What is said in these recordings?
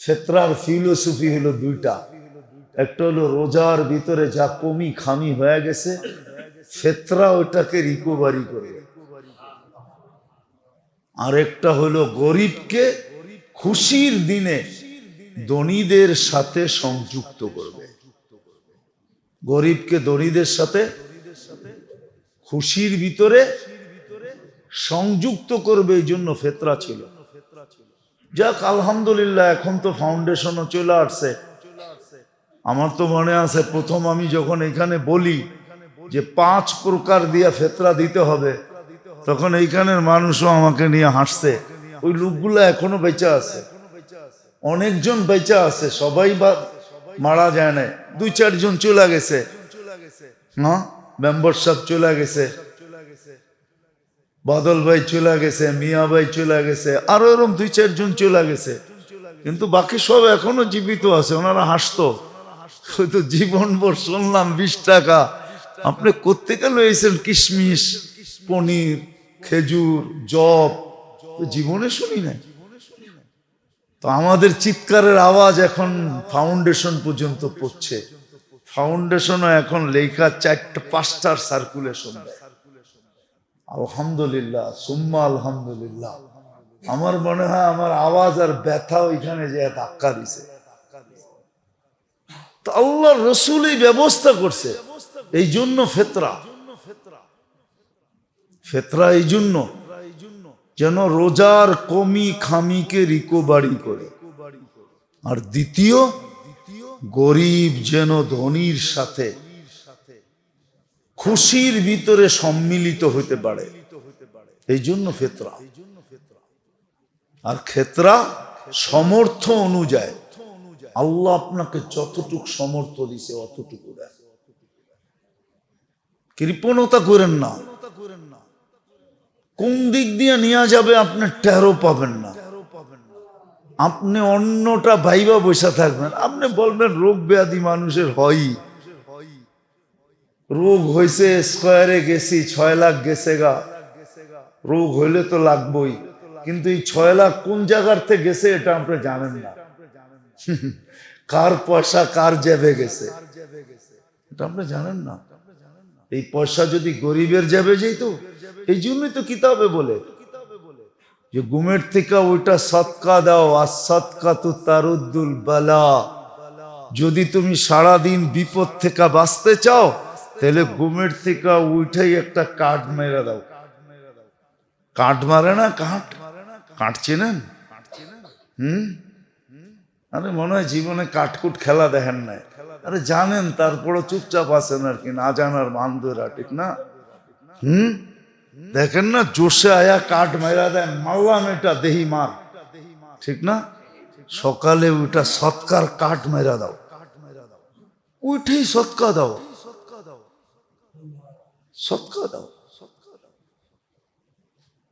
ফেতরার philosophy হলো দুইটা একটা হলো রোজার ভিতরে যা কমি খামি হয়ে গেছে ফেতরা ওটাকে রিকভারি করবে আর একটা হলো গরিবকে খুশির দিনে ধনীদের সাথে সংযুক্ত করবে গরিবকে ধনীদের সাথে খুশির ভিতরে সংযুক্ত করবে এই জন্য ফেতরা ছিল যাক, আলহামদুলিল্লাহ, এখন তো ফাউন্ডেশনও চলে আসছে। আমার তো মনে আছে, প্রথম আমি যখন এখানে বলি যে পাঁচ প্রকার দিয়া ফেতরা দিতে হবে, তখন এইখানের মানুষও আমাকে নিয়ে হাসছে। ওই লোকগুলো এখনও বেঁচে আছে। অনেকজন বেঁচে আছে, সবাই বা মারা যায় না দুই চারজন চলে গেছে। হ্যাঁ মেম্বার সাহেব চলে গেছে। বাদল ভাই চলে গেছে, মিয়া ভাই চলে গেছে, আরও এরকম দুই, চারজন চলে গেছে। কিন্তু বাকি সব এখনও জীবিত আছে, ওনারা হাসতো। হয়তো জীবন ভর শুনলাম বিশ টাকা। আপনি কোথেকে লয়েছেন কিশমিশ, পনির, খেজুর, জব? জীবনে শুনি নাই। তো আমাদের চিৎকারের আওয়াজ এখন ফাউন্ডেশন পর্যন্ত পড়ছে। ফাউন্ডেশনও এখন লেখা চারটা, পাঁচটার সার্কুলেশন দেয়। আলহামদুলিল্লাহ, সুম্মা আলহামদুলিল্লাহ। আমার মনে হয় আমার আওয়াজ আর ব্যথা ওইখানে যে ধাক্কা দিছে। আল্লাহ রসুল এই ব্যবস্থা করছে এই জন্য ফেতরা। ফেতরা এই জন্য যেন রোজার কমি খামিকে রিকোভারি করে। আর দ্বিতীয়, গরিব যেন ধনির সাথে খুশির ভিতরে সম্মিলিত হতে পারে। এই জন্য ফেতরা। আর ক্ষেত্রা সমর্থ অনুযায়ী। আল্লাহ আপনাকে যতটুক সমর্থ দিছে অতটুকু কৃপণতা করেন না। কোন দিক দিয়ে নিয়ে যাবে আপনি টেরো পাবেন না। আপনি অন্যটা ভাইবা বসে থাকবেন। আপনি বলবেন, রোগ ব্যাধি মানুষের হয়ই। রোগ হয়েছে স্কোয়ারে গেছি, ছয় লাখ গেছে গা। রোগ হইলে তো লাগবই। কিন্তু এই ছয় লাখ কোন জায়গার থেকে গেছে এটা আপনি জানেন না। কার পয়সা কার জেবে গেছে? এটা আপনি জানেন না। এই পয়সা যদি গরিবের যাবে যেত, এই জন্যই তো কিতাবে বলে। যে গুমের থেকে ওইটা সৎকা দাও আর সৎকা তো তারুদ্দুল বালা। যদি তুমি সারাদিন বিপদ থেকে বাঁচতে চাও তাহলে গুমের থেকে উঠাই একটা কাঠ মেরে দাও। কাঠ মারে না কাঠ? কাঠ চেনেন? হুম? আরে মনে হয় জীবনে কাঠকুট খেলা দেখেন নাই। আরে জানেন তারপরে চুপচাপ আছেন আর কি, না জানার বান্ধবরা ঠিক না। হুম? দেখেন না, জোশে আয়া কাঠ মেরা দেয় মারলাম এটা দেহি মার। ঠিক না? সকালে ওইটা সৎকার কাঠ মেরা দাও। উঠেই সৎকা দাও। সৎকা দাও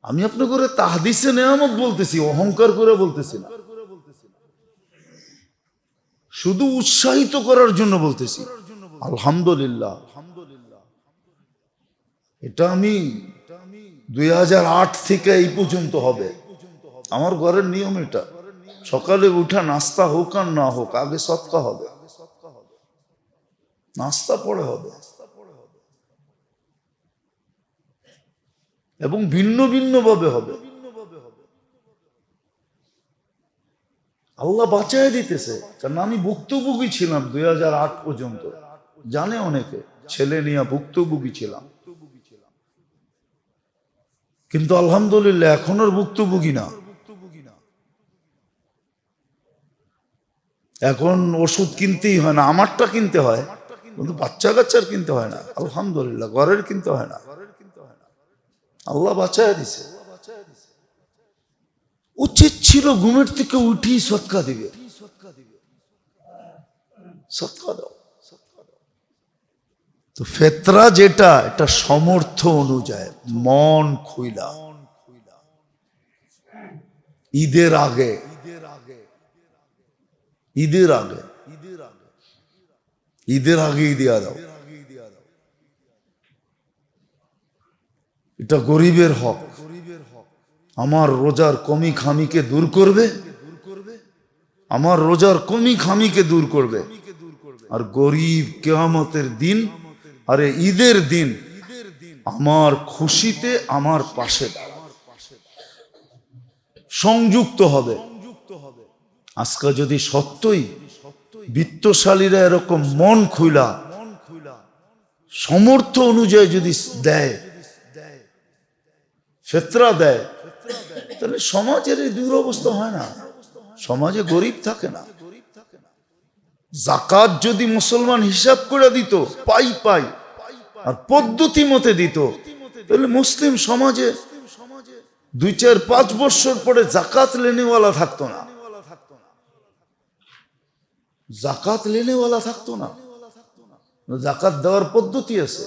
আমি আপনার করে তাহাদিসে নেয়ামত বলতেছি, অহংকার করে বলতেছি না। শুধু উৎসাহিত করার জন্য বলতেছি। আলহামদুলিল্লাহ। এটা আমি দুই হাজার আট থেকে এই পর্যন্ত হবে। আমার ঘরের নিয়ম এটা। সকালে উঠা, নাস্তা হোক আর না হোক, আগে সৎকা হবে। নাস্তা পরে হবে। এবং ভিন্ন ভিন্ন ভাবে হবে। আল্লাহ বাঁচাই দিতেছে। কারণ আমি ভুক্তভোগী ছিলাম দুই পর্যন্ত। জানে অনেকে, ছেলে নিয়ে ভুক্তভোগী ছিলাম। কিন্তু আলহামদুলিল্লাহ এখন আর ভুক্তভোগী না। এখন ওষুধ কিনতেই হয় না, আমারটা কিনতে হয়, কিন্তু বাচ্চা কাচ্চার কিনতে হয় না, আলহামদুলিল্লাহ, ঘরের কিনতে হয় না। আল্লাহ বাঁচায় দিছে। উচিত ছিল ঘুমের থেকে উঠি সৎকা দিবে। তো ফেতরা যেটা, এটা সমর্থ অনুযায়ী, মন খুইলা। ঈদের আগে ঈদের আগে ঈদের আগে ঈদের আগে ঈদের আগেই দিয়া দাও। এটা গরিবের হক। আমার রোজার কমি খামিকে দূর করবে, আমার রোজার কমি খামিকে দূর করবে। আর গরিব কেয়ামতের দিন, আরে ঈদের দিন, আমার খুশিতে আমার পাশে। সংযুক্ত হবে। আজকে যদি সত্যই বিত্তশালীরা এরকম মন খুলা সমর্থ অনুযায়ী যদি দেয় ফেতরা দেয় তাহলে সমাজের এই দুরবস্থা হয় না। সমাজে গরিব থাকে না। জাকাত যদি মুসলমান হিসাব করে দিত, পাই পাই। আর পদ্ধতি মতে দিত। তাহলে মুসলিম সমাজে দুই, চার, পাঁচ বছর পরে জাকাত লেনেওয়ালা থাকতো না। জাকাত লেনেওয়ালা থাকতো না। জাকাত দেওয়ার পদ্ধতি আছে।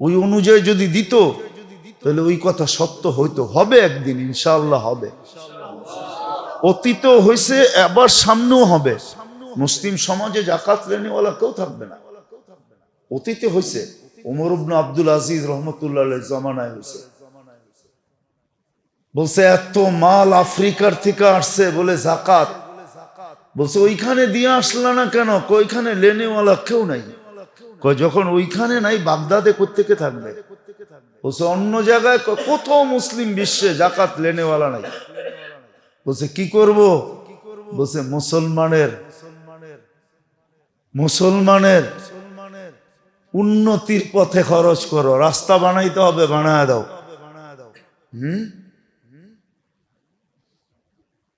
ওই অনুযায়ী যদি দিত তাহলে ওই কথা সত্য হইতো। হবে একদিন, ইনশাআল্লাহ হবে। অতীত হয়েছে আবার সামনেও হবে। মুসলিম সমাজে জাকাত লেনেওয়ালা কেউ থাকবে না। অতীতে হয়েছে ওমর ইবনে আব্দুল আজিজ রহমতুল্লাহ জমানায় হয়েছে বলছে, এত মাল আফ্রিকার থেকে আসছে, বলে, জাকাত। বলছে, ওইখানে দিয়ে আসলা না কেন? কই ওইখানে লেনেওয়ালা কেউ নাই। যখন ওইখানে নাই, বাগদাদে কোথেকে থাকবে? বলছে, অন্য জায়গায় ক- কোথাও মুসলিম বিশ্বে জাকাত লেনেওয়ালা নাই। বলছে, কি করব? বলছে, মুসলমানের মুসলমানের উন্নতির পথে খরচ করো, রাস্তা বানাইতে হবে, বানায় দাও। হুম?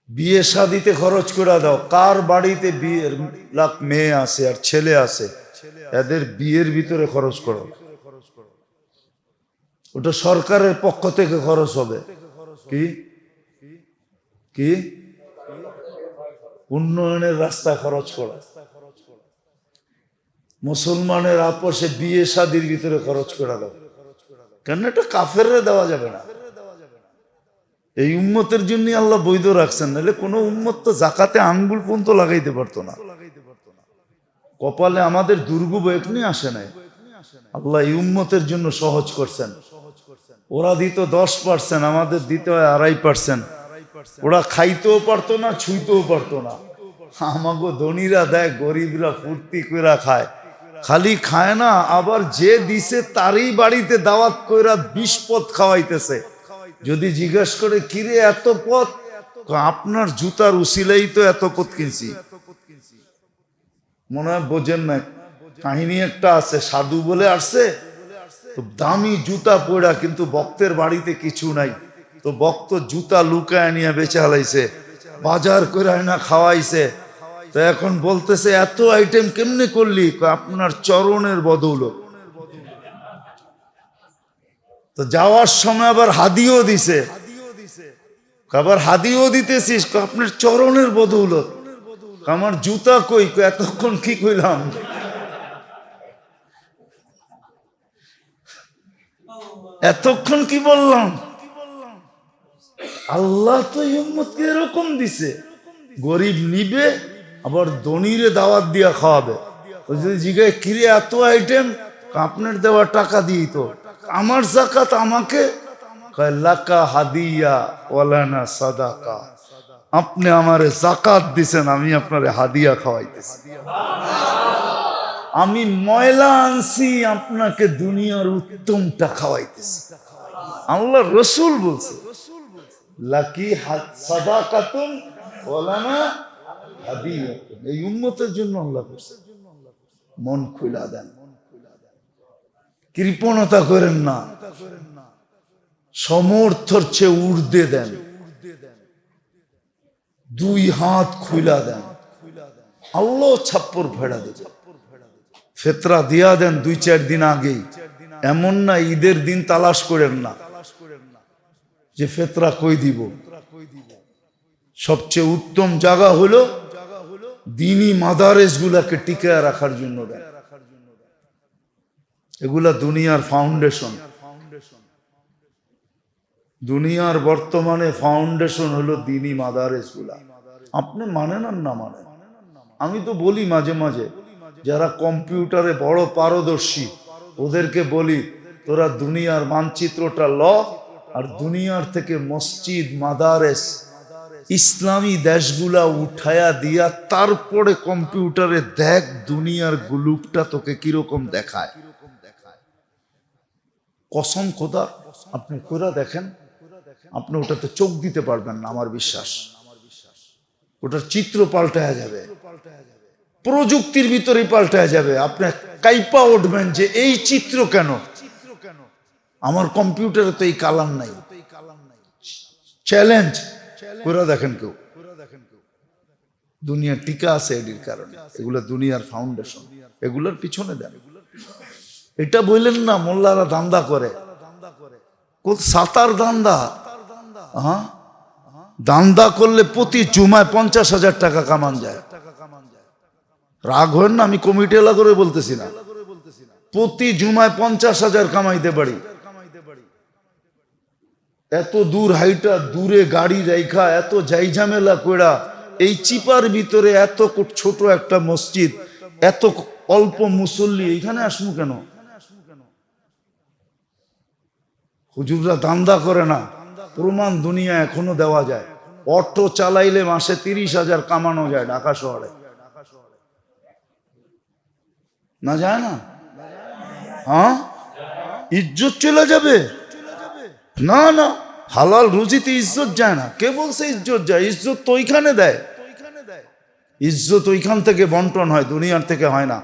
বিয়ে শাদিতে খরচ করে দাও, কার বাড়িতে বিয়ের লাখ মেয়ে আছে আর ছেলে আছে, এদের বিয়ের ভিতরে খরচ করো। ওটা সরকারের পক্ষ থেকে খরচ হবে। কি? কি? উন্নয়নের রাস্তা খরচ করো। মুসলমানের আপোষে বিয়ে শাদির ভিতরে খরচ করে দাও। কেন এটা কাফেররে দেওয়া যাবে না। এই উম্মতের জন্য আল্লাহ বৈধ রাখছেন, নাহলে কোনো উম্মত তো জাকাতে আঙ্গুল পর্যন্ত লাগাইতে পারতো না। কপালে আমাদের দুর্গব এখনি আসে নাই। আল্লাহ এই উম্মতের জন্য সহজ করছেন। ওরা দিত দশ পার্সেন্ট আমাদের দিতে হয় আড়াই পার্সেন্ট ওরা খাইতেও পারতো না, ছুঁইতেও পারতো না। আমাগো ধনীরা দেয় গরিবরা ফুর্তি কইরা খায়। খালি খায় না, আবার যে দিছে তারই বাড়িতে দাওয়াত কইরা বিষ পথ খাওয়াইতেছে। যদি জিজ্ঞেস করে, কিরে, এত পথ আপনার জুতার উসিলেই তো এত পথ কিনছি। মনে হয় বোঝেন না কাহিনী একটা আছে, সাধু বলে আসছে তো দামি জুতা পড়া কিন্তু ভক্তের বাড়িতে কিছু নাই। তো ভক্ত জুতা লুকায় নিয়ে বেচে হালাইছে, বাজার করে না খাওয়াইছে। তো এখন বলতেছে, এত আইটেম কেমনে করলি? আপনার চরণের বদৌলত। তো যাওয়ার সময় আবার হাদিও দিছে। আবার হাদিও দিতেছিস? আপনার চরণের বদৌলত। আমার জুতা কই? এতক্ষণ কি কইলাম? এতক্ষণ কি বললাম? আল্লাহ তো এই উম্মতকে এরকম দিছে। গরিব নিবে, আবার ধনীরে দাওয়াত দিয়া খাওয়াবে। যদি জিগায়, কিরে, এত আইটেম আপনার দেওয়া টাকা দিই তো। আমার জাকাত আমাকে? লাকা হাদিয়া ওয়ালানা সাদাকা। আপনি আমারে জাকাত দিছেন, আমি আপনারে হাদিয়া খাওয়াইতেছি। আমি ময়লা আনছি, আপনাকে দুনিয়ার উত্তমটা খাওয়াইতেছি। আল্লাহ রসুল বলছে, লাকি সাদা কাতুন ওলানা। এই উন্মতের জন্য আল্লাহ করছে। মন খুলা দেন। কৃপণতা করেন না। সমর্থর চেয়ে উর্দে দেন। দুই হাত খুলা দেন। আল্লাহ ছাপ্পর ভেড়া দেবে। ফেতরা দিয়া দেন দুই চার দিন আগেই। এমন না ঈদের দিন তালাশ করেন না। যে ফেতরা কই দিব? সবচেয়ে উত্তম জায়গা হলো দিনী মাদারেস গুলাকে টিকায় রাখার জন্য এগুলা দুনিয়ার ফাউন্ডেশন। দুনিয়ার বর্তমানে ফাউন্ডেশন হলো দিনী মাদারেসগুলা আপনি মানেন আর না মানেন আমি তো বলি মাঝে মাঝে। যারা কম্পিউটারে বড় পারদর্শী, ওদেরকে বলি, তোরা দুনিয়ার মানচিত্রটা ল, আর দুনিয়ার থেকে মসজিদ, মাদারেস, ইসলামী দেশগুলা উঠায়া দিয়া তারপরে কম্পিউটারে দেখ দুনিয়ার গুলুকটা তোকে কীরকম দেখায়। কসম খোদা, আপনি কোরা দেখেন, আপনি ওটাতে চোখ দিতে পারবেন না, আমার বিশ্বাস। ওটার চিত্র পাল্টায়া যাবে। প্রযুক্তির ভিতরেই পাল্টায়া যাবে। আপনি কাইপা উঠবেন যে, এই চিত্র কেন? আমার কম্পিউটারে তো এই কালার নাই। চ্যালেঞ্জ করে দেখেন কেউ। দুনিয়ার টিকা আছে এটির কারণে। এগুলো দুনিয়ার ফাউন্ডেশন এগুলোর পিছনে দেন। এটা বললেন না, মোল্লারা দান্দা করে। সাতার দান্দা দান্দা করলে প্রতি জুমায় পঞ্চাশ হাজার টাকা কামান যায়। রাগ হয় না, আমি কমিটি এলা করে বলতেছি না। প্রতি জুমায় পঞ্চাশ হাজার কামাইতে পারি। এত দূর হাইটা, দূরে গাড়ি রেখা এত যাই ঝামেলা কইরা এই চিপার ভিতরে এত ছোট একটা মসজিদ, এত অল্প মুসল্লি, এইখানে আসমু কেন? হুজুররা দান্দা করে না, প্রমাণ দুনিয়া এখনও দেওয়া যায়। অটো চালাইলে মাসে তিরিশ হাজার কামানো যায় ঢাকা শহরে। না যায় না? হ্যাঁ? ইজ্জত চলে যাবে? না না। হালাল রুজিতে ইজ্জত যায় না। কে বলছে ইজ্জত যায়? ইজ্জত তো ওইখানে দেয়। ইজ্জত ওইখান থেকে বন্টন হয়, দুনিয়ার থেকে হয় না।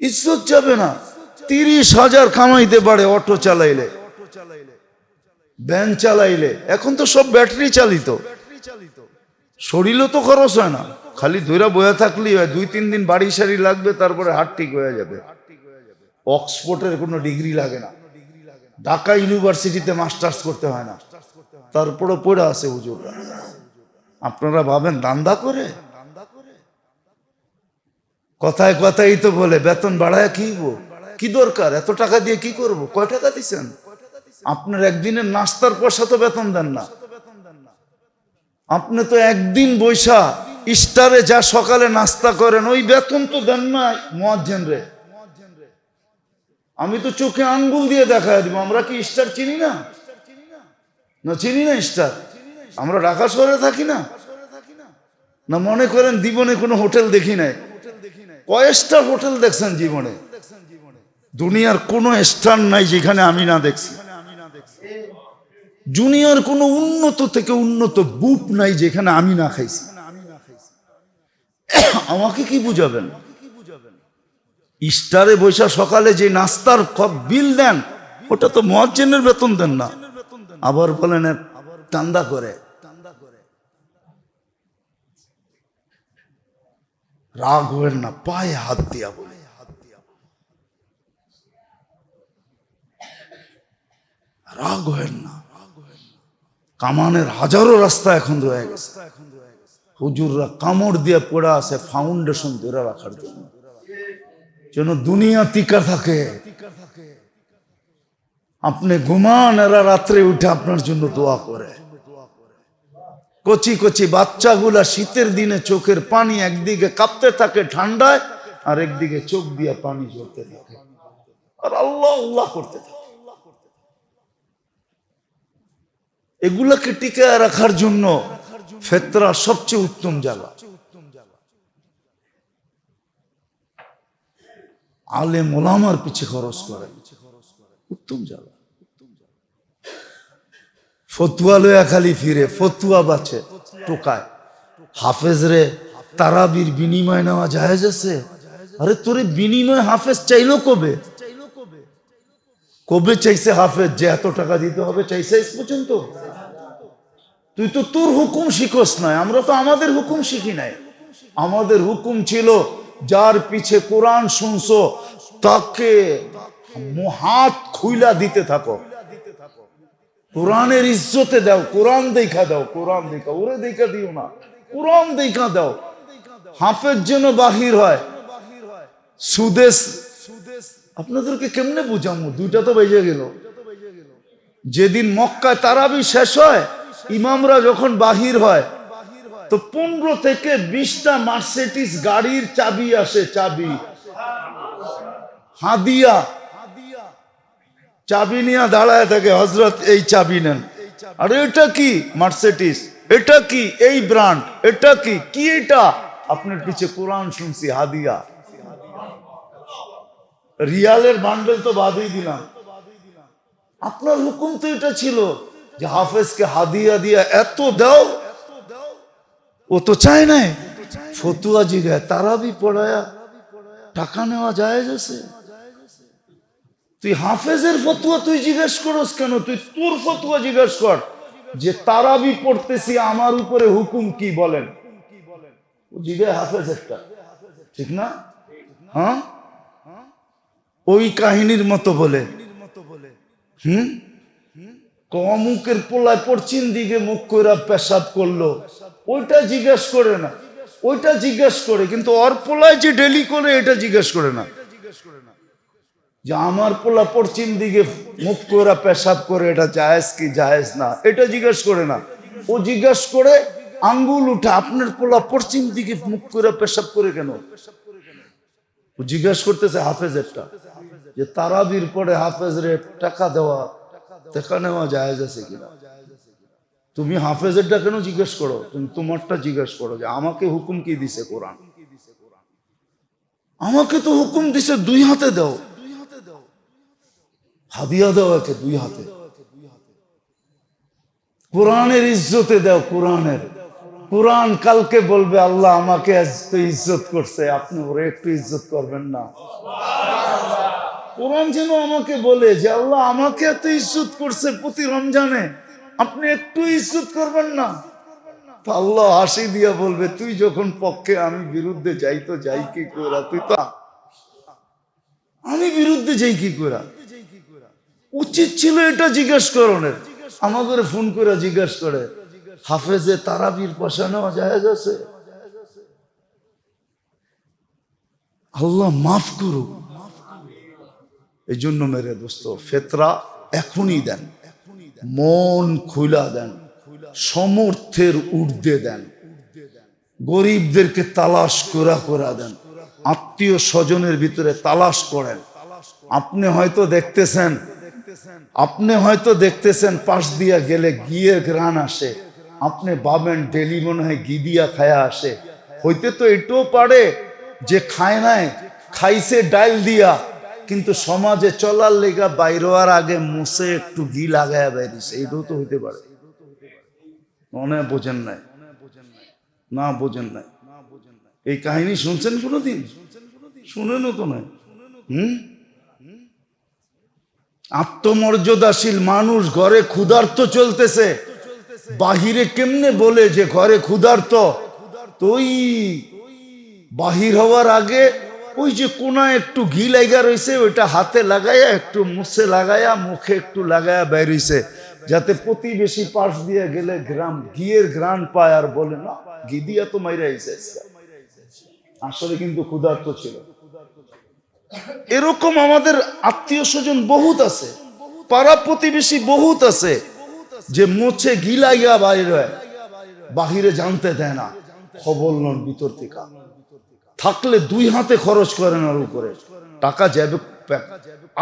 ইজ্জত যাবে না। তিরিশ হাজার কামাইতে পারে অটো চালাইলে। ভ্যান চালাইলে। এখন তো সব ব্যাটারি চালিত। শরীরও তো খরচ হয় না। খালি ধৈরা বয়ে থাকলেই হয়, দুই তিন দিন বাড়ি সারি লাগবে, তারপরে হাট ঠিক হয়ে যাবে। অক্সফোর্ডের কোনো ডিগ্রি লাগে না। ঢাকা ইউনিভার্সিটিতে মাস্টার্স করতে হয় না। তারপরে পড়ে আছে হুজুররা। আপনারা ভাবেন, দান্দা করে? কথায় কথাই তো বলে, বেতন বাড়ায় কি? কি দরকার? এত টাকা দিয়ে কি করব? কয় টাকা দিচ্ছেন আপনার একদিনের নাস্তার পয়সা তো বেতন দেন না। আপনি তো একদিন বৈশা স্টারে যা সকালে নাস্তা করেন, ওই বেতন তো দেন না মোয়াজ্জেন রে। আমি তো চোখে আঙ্গুল দিয়ে দেখা দিব, আমরা কি স্টার চিনি না? না, চিনি না স্টার আমরা ঢাকা শহরে থাকি না। না, মনে করেন জীবনে কোনো হোটেল দেখি নাই। কয়েকটা হোটেল দেখছেন জীবনে। দুনিয়ার কোনো স্টার নাই যেখানে আমি না দেখছি। জুনিয়র কোনো উন্নত থেকে উন্নত বুপ নাই যেখানে আমি না খাইছি। আমাকে কি বুঝাবেন? স্টারে বৈশা সকালে যে নাস্তার বিল দেন, ওটা তো মহাজেনের বেতন দেন না। আবার বলেন দান্দা করে। রাগ হবেন না, পায়ে হাত দিয়া বলে। রাগ হবেন না। কামানের হাজারো রাস্তা এখন রয়ে গেছে। হুজুররা কামড় দিয়ে পড়ে আছে ফাউন্ডেশন ধরে রাখার জন্য। যেন দুনিয়া টিকা থাকে। আপনি ঘুমান, এরা রাত্রে উঠে আপনার জন্য দোয়া করে। কচি কচি বাচ্চাগুলা শীতের দিনে চোখের পানি একদিকে কাঁপতে থাকে ঠান্ডায়, আর একদিকে চোখ দিয়ে পানি ঝরতে থাকে। আর আল্লাহ আল্লাহ করতে থাকে। এগুলাকে টিকায় রাখার জন্য ফেতরা সবচেয়ে উত্তম জায়গা। আলে মোলামার পিছে খরচ করে। উত্তম জায়গা। ফতুয়া লয়া খালি ফিরে, ফতুয়া বাঁচে, টোকায়। হাফেজ রে, তারাবির বিনিময় নেওয়া জায়েজ আছে? আরে তোরে বিনিময় হাফেজ চাইলো কবে? কবে চাইছে হাফেজ? যে এত টাকা দিতে হবে, চাইছে পর্যন্ত? তুই তো তোর হুকুম শিখোস নাই, আমরা তো আমাদের হুকুম শিখি নাই। আমাদের হুকুম ছিল, যার পিছে কোরআন শুনছো, তাকে হাত খুইলা দিতে থাকো। কোরআনের ইজ্জতে দাও, কোরআন দেখা দাও, কোরআন দেখা, ওরে দেখা দিও না, কোরআন দেখা দাও। হাফের জন্য বাহির হয়, সুদেশ, আপনাদেরকে কেমনে বুঝামো? দুইটা তো বেজে গেল। যেদিন মক্কায় তারাবি শেষ হয় ইমামরা যখন বাহির হয়, তো পনেরো থেকে বিশটা মার্সেটিস গাড়ির চাবি আসে, চাবি। হাদিয়া। চাবি নিয়ে দাঁড়ায় থাকে হজরত এই চাবি নেন। আরে এটা কি মার্সেটিস এটা কি এই ব্র্যান্ড? এটা কি? কি এটা? আপনার পিছে কোরআন শুনছি, হাদিয়া। রিয়ালের বান্ডেল তো বাদই দিলাম। আপনার হুকুম তো এটা ছিল। যে হাফেজকে হাদিয়া দিয়া এত দাও, ও তো চায় নাই। ফতুয়া জিগায়, তারাবি পড়ায়া টাকা নেওয়া যায় আছে? তুই হাফেজের ফতুয়া তুই জিজ্ঞেস করস কেন? তুই তোর ফতুয়া জিজ্ঞেস কর। যে তারাবি পড়তেছি, আমার উপরে হুকুম কি বলেন? জিগায় হাফেজ একটা ঠিক না? হ্যাঁ? ওই কাহিনীর মতো বলে। হুম? অমুকের পোলায় পশ্চিম দিকে মুখ কইরা পেশাব করল। ওইটা জিজ্ঞেস করে না। ওইটা জিজ্ঞেস করে, কিন্তু ওর পোলায় যে ডেলি করে, এটা জিজ্ঞেস করে না। যে আমার পোলা পশ্চিম দিকে মুখ কইরা পেশাব করে, এটা জায়েজ কি জায়েজ না? এটা জিজ্ঞেস করে না। ও জিজ্ঞেস করে, আঙ্গুল উঠে, আপনার পোলা পশ্চিম দিকে মুখ করে পেশাব করে কেন? ও জিজ্ঞেস করতেছে যে তারাবির পরে হাফেজরে টাকা দেওয়া টাকা নেওয়া জায়েজ আছে কিনা? তুমি হাফেজেরটা কেন জিজ্ঞেস করো? তুমি তোমারটা জিজ্ঞেস করো যে আমাকে হুকুম কি দিছে কোরআন? আমাকে তো হুকুম দিছে দুই হাতে দাও। হাদিয়া দাও একে দুই হাতে। কোরআনের ইজ্জতে দাও কোরআনের। কোরআন কালকে বলবে, আল্লাহ আমাকে ইজ্জত করছে, আপনি ওরে একটু ইজ্জত করবেন না। কোরআন যেন আমাকে বলে যে আল্লাহ আমাকে এত ইজ্জত করছে প্রতি রমজানে। আপনি একটু ইজ্জত করবেন না। আল্লাহ হাসি দিয়া বলবে, তুই যখন পক্ষে আমি বিরুদ্ধে যাই তো যাই কি করা তুই তো? আমি বিরুদ্ধে যাই কি করা উচিত ছিল এটা জিজ্ঞেস করণের আমাদের ফোন করে জিজ্ঞেস করে, হাফেজে তারাবির পয়সা নেওয়া জায়েজ আছে? আল্লাহ মাফ করুক। এই জন্য মেরে দোস্ত, ফেতরা এখনই দেন, মন খুলা দেন, সমর্থের ঊর্ধ্বে দেন, গরিবদেরকে তালাশ করা করা দেন, আত্মীয় স্বজনের ভিতরে তালাশ করেন। আপনি হয়তো দেখতেছেন, আপনি হয়তো দেখতেছেন পাশ দিয়া গেলে গিয়ে গ্রান আসে, আপনি ভাবেন ডেলি মনে হয় ঘি দিয়া খায়া আসে। হইতে তো এটাও পারে যে খায় নাই, খাইছে ডাইল দিয়া কিন্তু সমাজে চলার লেগা বাইরোয়ার আগে মুসে একটু ঘি লাগায় বেরিয়েছে। এটাও তো হইতে পারে। মনে বোঝেন নাই। না বোঝেন নাই। এই কাহিনী শুনছেন কোনোদিন? শুনেনও তো নাই। হুম? আত্মমর্যাদাশীল মানুষ ঘরে ক্ষুধার্ত চলতেছে। বাহিরে কেমনে বলে যে ঘরে ক্ষুধার্ত? তুই বাহির হওয়ার আগে ওই যে কোনা একটু ঘি লাগা রয়েছে ওইটা হাতে লাগাইয়া একটু মুছে লাগাইয়া মুখে একটু লাগাইয়া বেরিয়েছে, যাতে প্রতিবেশী পাশ দিয়ে গেলে গ্রাম, ঘিয়ের গ্রাম পায় আর বলে, না, ঘি দিয়া তো মাইরা আসলে কিন্তু ক্ষুধার্ত ছিল। এরকম আমাদের আত্মীয় স্বজন বহুত আছে, পাড়া প্রতিবেশী বহুত আছে, যে মোছে গিলাইয়া বাইরে, বাহিরে জানতে দেয় না, খবর নন ভিতর থেকে। থাকলে দুই হাতে খরচ করেন ওর উপরে। টাকা যাবে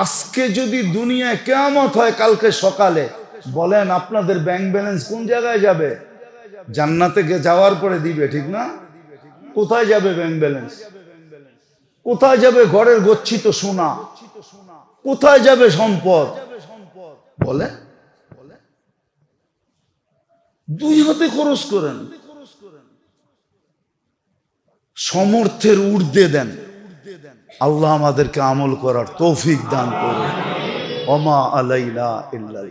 আজকে যদি দুনিয়ায় কেমত হয়, কালকে সকালে, বলেন আপনাদের ব্যাংক ব্যালেন্স কোন জায়গায় যাবে? জান্নাতে যাওয়ার পরে দিবে, ঠিক না? কোথায় যাবে ব্যাংক ব্যালেন্স কোথায় যাবে ঘরের গচ্ছিত সোনা? কোথায় যাবে সম্পদ? বলে দুই হাতে খরচ করেন। সমর্থের ঊর্ধ্বে দেন। আল্লাহ আমাদেরকে আমল করার তৌফিক দান করুন। অমা আলাইলা ইল্লাল